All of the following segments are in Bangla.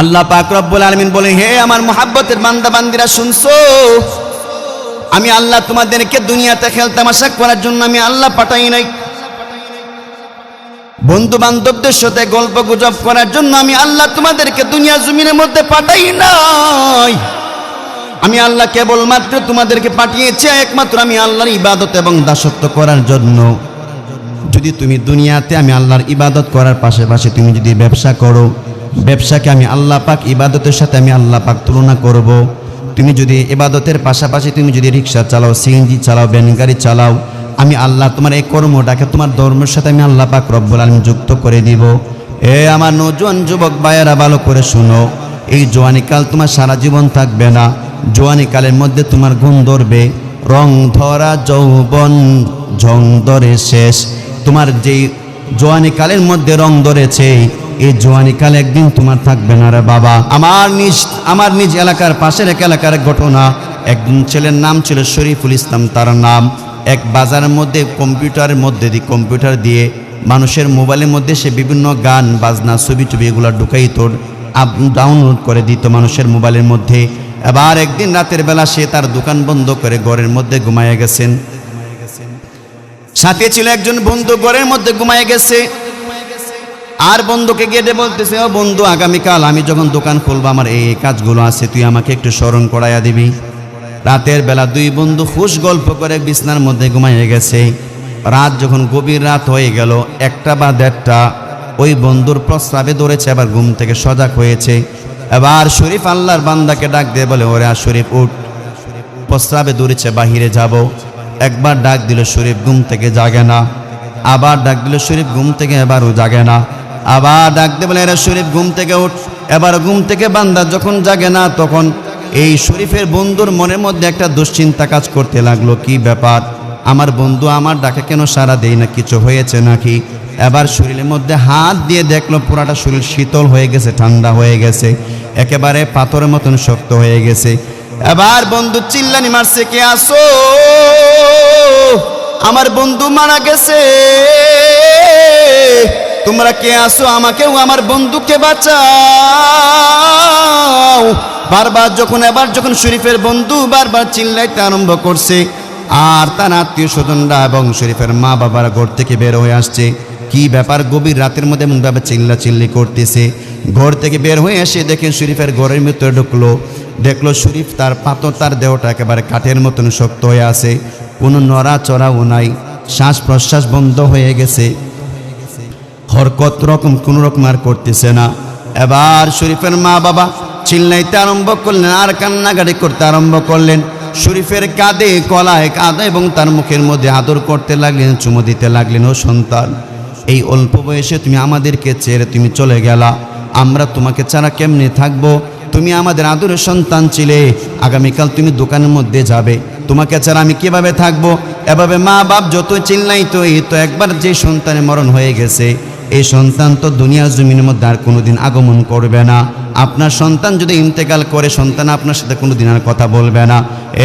আল্লাহ পাক রব্বুল আলমিন বলে হে আমার মোহাব্বতের বান্দা বান্দিরা শুনছো? আমি আল্লাহ তোমাদেরকে দুনিয়াতে খেলতামাশা করার জন্য আমি আল্লাহ পাঠাই নাই। বন্ধু বান্ধবদের সাথে গল্প গুজব করার জন্য আমি আল্লাহ তোমাদেরকে দুনিয়া জমিনের মধ্যে পাঠাই নাই। আমি আল্লাহ কেবলমাত্র তোমাদেরকে পাঠিয়েছি, একমাত্র আমি আল্লাহর ইবাদত এবং দাসত্ব করার জন্য। যদি তুমি দুনিয়াতে আমি আল্লাহর ইবাদত করার পাশাপাশি তুমি যদি ব্যবসা করো ব্যবসাকে আমি আল্লাহ পাক ইবাদতের সাথে আমি আল্লাহ পাক তুলনা করব। তুমি যদি ইবাদতের পাশাপাশি তুমি যদি রিক্সা চালাও, সিএনজি চালাও, ভ্যান গাড়ি চালাও, আমি আল্লাহ তোমার এই কর্মটাকে তোমার ধর্মের সাথে আমি আল্লাহ পাক রব্বুল আলম যুক্ত করে দিব। এ আমার নজওয়ান যুবক ভাইয়েরা, ভালো করে শুনো। এই জোয়ানিকাল তোমার সারা জীবন থাকবে না। জোয়ানিকালের মধ্যে তোমার গুণ ধরবে। রং ধরা যৌবন ঝং ধরে শেষ। তোমার যেই জোয়ানিকালের মধ্যে রং ধরেছে এই জোয়ানি কাল একদিন তোমার থাকবে না রে বাবা। আমার নিজ আমার নিজ এলাকার পাশের এক এলাকার ঘটনা। একদিন ছেলের নাম ছিল শরীফুল ইসলাম, তার নাম। এক বাজারের মধ্যে, কম্পিউটারের মধ্যে দিয়ে, কম্পিউটার দিয়ে মানুষের মোবাইলের মধ্যে সে বিভিন্ন গান, বাজনা ছবি টবি এগুলো ঢুকাই তোর আপ ডাউনলোড করে দিত মানুষের মোবাইলের মধ্যে। এবার একদিন রাতের বেলা সে তার দোকান বন্ধ করে ঘরের মধ্যে ঘুমাইয়া গেছেন। সাথে ছিল একজন বন্ধু, ঘরের মধ্যে ঘুমায় গেছে। আর বন্ধুকে গেটে বলতেছে, ও বন্ধু, আগামীকাল আমি যখন দোকান খুলবো, আমার এই কাজগুলো আছে, তুই আমাকে একটু স্মরণ করাইয়া দিবি। রাতের বেলা দুই বন্ধু খুশ গল্প করে বিছনার মধ্যে ঘুমাইয়ে গেছে। রাত যখন গভীর রাত হয়ে গেল, একটা বা দেড়টা, ওই বন্ধুর প্রস্রাবে ধরেছে আবার ঘুম থেকে সজাগ হয়েছে। এবার শরীফ আল্লাহর বান্দাকে ডাক দিয়ে বলে, ওরে আর শরীফ, উঠ। প্রস্রাবে দৌড়েছে, বাহিরে যাব। একবার ডাক দিল, শরীফ, ঘুম থেকে জাগে না। আবার ডাক দিল, শরীফ, ঘুম থেকে এবারও জাগে না। আবার ডাকতে বলে, এরা শরীফ ঘুম থেকে উঠ। এবার ঘুম থেকে বান্দা যখন জাগে না, তখন এই শরীফের বন্ধুর মনের মধ্যে একটা দুশ্চিন্তা কাজ করতে লাগল। কি ব্যাপার? আমার বন্ধু আমার ডাকে কেন সারা দেই না? কিছু হয়েছে নাকি? এবার শরীরের মধ্যে হাত দিয়ে দেখল, পুরাটা শরীর শীতল হয়ে গেছে, ঠান্ডা হয়ে গেছে, একেবারে পাথরের মতন শক্ত হয়ে গেছে। এবার বন্ধু চিল্লানি মারছে, কে আসো আমার বন্ধু মারা গেছে। তোমরা কে আসো আমাকেও আমার বন্ধুকে বাঁচাও। বারবার যখন, এবার যখন শরীফের বন্ধু বারবার চিল্লাইতে আরম্ভ করছে, আর তার আত্মীয় স্বজনরা এবং শরীফের মা বাবার ঘর থেকে বের হয়ে আসছে। কি ব্যাপার গভীর রাতের মধ্যে এমনভাবে চিল্লা চিল্লি করতেছে? ঘর থেকে বের হয়ে এসে দেখেন শরীফের ঘরের ভিতরে ঢুকলো। দেখল শরীফ তার পাথর, তার দেহটা একেবারে কাঠের মতন শক্ত হয়ে আছে। কোনো নড়া চড়াও নাই। শ্বাস প্রশ্বাস বন্ধ হয়ে গেছে। হরকত রকম, কোনো রকম আর করতেছে না। এবার শরীফের মা বাবা চিল্লাইতে আরম্ভ করলেন, আর কান্নাগাড়ি করতে আরম্ভ করলেন। শরীফের কাঁধে কলায় কাঁধে এবং তার মুখের মধ্যে আদর করতে লাগলেন, চুমো দিতে লাগলেন, ও সন্তান, এই অল্প বয়সে তুমি আমাদেরকে ছেড়ে তুমি চলে গেলা। আমরা তোমাকে ছাড়া কেমনে থাকব? তুমি আমাদের আদরের সন্তান ছিলে, আগামীকাল তুমি দোকানের মধ্যে যাবে। তোমাকে ছাড়া আমি কীভাবে থাকব? এভাবে মা বাপ যত চিল্লাই তো এই তো একবার যে সন্তানের মরণ হয়ে গেছে এই সন্তান তো দুনিয়ার জমিনের মধ্যে আর কোনোদিন আগমন করবে না। আপনার সন্তান যদি ইন্তেকাল করে, সন্তান আপনার সাথে কোনোদিন আর কথা বলবে না।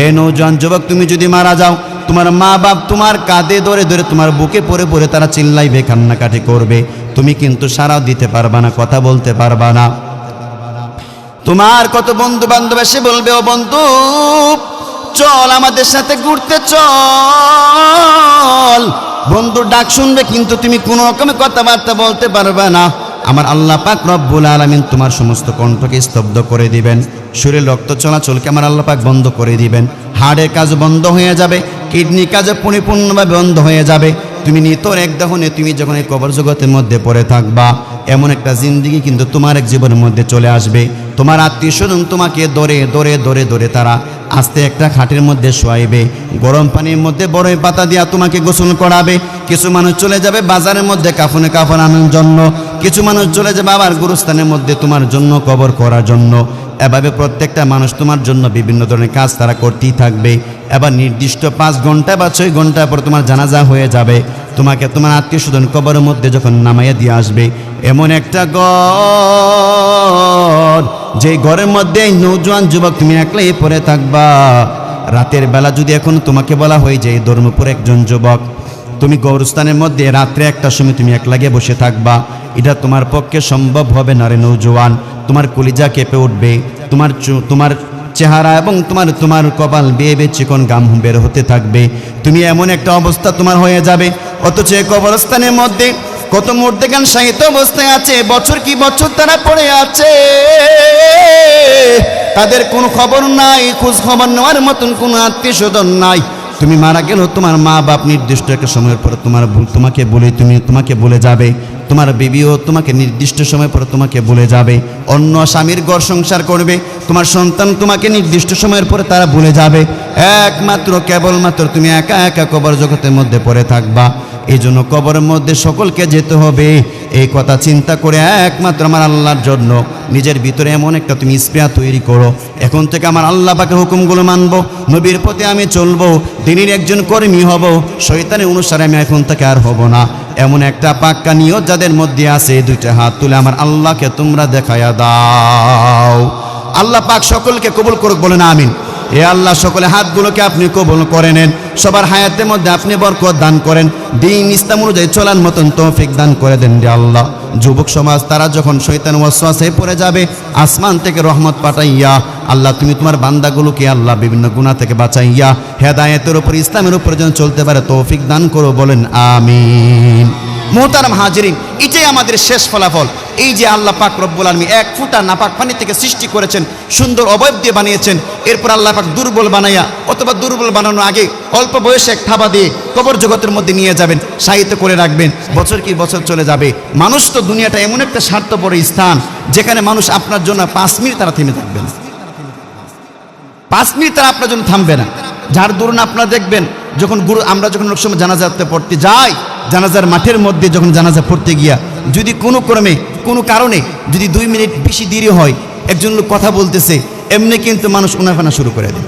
এ নৌজন, যুবক, তুমি যদি মারা যাও, তোমার মা বাপ তোমার কাঁধে ধরে ধরে তোমার বুকে পরে পরে তারা চিল্লাইবে, কান্নাকাটি করবে। তুমি কিন্তু সারাও দিতে পারবা না, কথা বলতে পারবা না। তোমার কত বন্ধু বান্ধব এসে বলবে, ও বন্ধু, চল আমাদের সাথে ঘুরতে চল। বন্ধুর ডাক শুনবে, কিন্তু তুমি কোনো রকমের কথাবার্তা বলতে পারবে না। আমার আল্লাহ পাক রব্বুল আলামিন তোমার সমস্ত কণ্ঠকে স্তব্ধ করে দিবেন। শরীর রক্ত চলাচলকে আমার আল্লাহ পাক বন্ধ করে দিবেন। হাড়ের কাজ বন্ধ হয়ে যাবে কিডনি কাজ পরিপূর্ণভাবে বন্ধ হয়ে যাবে। তুমি নিতর এক দহনে তুমি যখন এই কবর জগতের মধ্যে পড়ে থাকবা, এমন একটা জিন্দিগি কিন্তু তোমার এক জীবনের মধ্যে চলে আসবে। তোমার আত্মীয় স্বজন তোমাকে দরে দরে দরে দরে তারা আস্তে একটা খাটের মধ্যে শোয়াইবে। গরম পানির মধ্যে বড়ই পাতা দিয়া তোমাকে গোসল করাবে। কিছু মানুষ চলে যাবে বাজারের মধ্যে কাফনে কাফন আনার জন্য। কিছু মানুষ চলে যাবে আবার গুরুস্থানের মধ্যে তোমার জন্য কবর করার জন্য। এভাবে প্রত্যেকটা মানুষ তোমার জন্য বিভিন্ন ধরনের কাজ তারা করতেই থাকবে। এবার নির্দিষ্ট পাঁচ ঘণ্টা বা ছয় ঘণ্টা পর তোমার জানাজা হয়ে যাবে। তোমাকে তোমার আত্মীয় স্বজন কবরের মধ্যে যখন নামাইয়া দিয়ে আসবে, এমন একটা ঘর, যে ঘরের মধ্যে এই নৌজওয়ান যুবক তুমি একলাই পরে থাকবা। রাতের বেলা যদি এখন তোমাকে বলা হয় যে ধর্মপুর একজন যুবক তুমি গৌরস্থানের মধ্যে রাত্রে একটা সময় তুমি এক লাগে বসে থাকবা। এটা তোমার পক্ষে সম্ভব হবে না রে নৌজওয়ান তোমার কলিজা কেঁপে উঠবে। তোমার তোমার চেহারা এবং তোমার তোমার কপাল বেয়ে বেয়ে চিকন গাম বের হতে থাকবে। তুমি এমন একটা অবস্থা তোমার হয়ে যাবে। অথচ কবরস্থানের মধ্যে কত মূর্তিগান সাহিত্য অবস্থায় আছে। বছর কি বছর তারা পড়ে আছে। তাদের কোনো খবর নাই, খোঁজ খবর নেওয়ার মতন কোনো আত্মীয় স্বজন নাই। তুমি মারা গেলেও তোমার মা বাপ নির্দিষ্ট একটা সময়ের পরে তোমার তোমাকে বলে তুমি তোমাকে বলে যাবে। তোমার বিবিও তোমাকে নির্দিষ্ট সময় পরে তোমাকে বলে যাবে। অন্য স্বামীর ঘর সংসার করবে। তোমার সন্তান তোমাকে নির্দিষ্ট সময়ের পরে তারা বলে যাবে। একমাত্র, কেবলমাত্র তুমি একা একা কবর জগতের মধ্যে পড়ে থাকবা। এই জন্য কবরের মধ্যে সকলকে যেতে হবে। এই কথা চিন্তা করে একমাত্র আমার আল্লাহর জন্য। নিজের ভিতরে এমন একটা তুমি স্পেয়া তৈরি করো। এখন থেকে আমার আল্লাহ পাকে হুকুমগুলো মানবো। নবীর পথে আমি চলবো। দিনের একজন কর্মী হব। শৈতানের অনুসারে আমি এখন থেকে আর হব না। এমন একটা পাক্কা নিয়ত যাদের মধ্যে আছে দুইটা হাত তুলে আমার আল্লাহকে তোমরা দেখায়া দাও। আল্লাহ পাক সকলকে কবুল করুক বলে না আমিন। এ আল্লাহ, সকলে হাতগুলোকে আপনি কবুল করে নেন। সবার হায়াতের মধ্যে আপনি বরকত দান করেন। দিন ইসলাম অনুযায়ী চলার মতন তৌফিক দান করে দেন রে আল্লাহ। যুবক সমাজ, তারা যখন শৈতান ওয়াসওয়াসে পড়ে যাবে, আসমান থেকে রহমত পাঠাইয়া, আল্লাহ তুমি তোমার বান্দাগুলোকে আল্লাহ বিভিন্ন গুণা থেকে বাঁচাইয়া, হেদায়েতের উপর, ইসলামের উপর যেন চলতে পারে তৌফিক দান করো বলেন, আমিন। মোহতারাম হাজিরিন, এটাই আমাদের শেষ ফলাফল। এই যে আল্লাহ পাক রব্বুল আলমী এক ফুটা নাপাক পানি থেকে সৃষ্টি করেছেন, সুন্দর অবয়ব দিয়ে বানিয়েছেন, এরপর আল্লাহ পাক দুর্বল বানাইয়া অথবা দুর্বল বানানোর আগে অল্প বয়সে এক থাবা দিয়ে কবর জগতের মধ্যে নিয়ে যাবেন সাহিত্য করে রাখবেন, বছর কি বছর চলে যাবে। মানুষ তো দুনিয়াটা এমন একটা স্বার্থপর স্থান, যেখানে মানুষ আপনার জন্য পাঁচ মিনিট তারা থেমে থাকবে না। পাঁচ মিনিট তারা আপনার জন্য থামবে না। যার দরুন আপনারা দেখবেন, যখন গুরু, আমরা যখন অনেক সময় জানাজাতে পড়তে যাই, জানাজার মাঠের মধ্যে যখন জানাজা পড়তে গিয়া, যদি কোনো ক্রমে কোনো কারণে যদি দুই মিনিট বেশি দেরি হয়, একজন লোক কথা বলতেছে, এমনি কিন্তু মানুষ উনাফানা শুরু করে দেয়।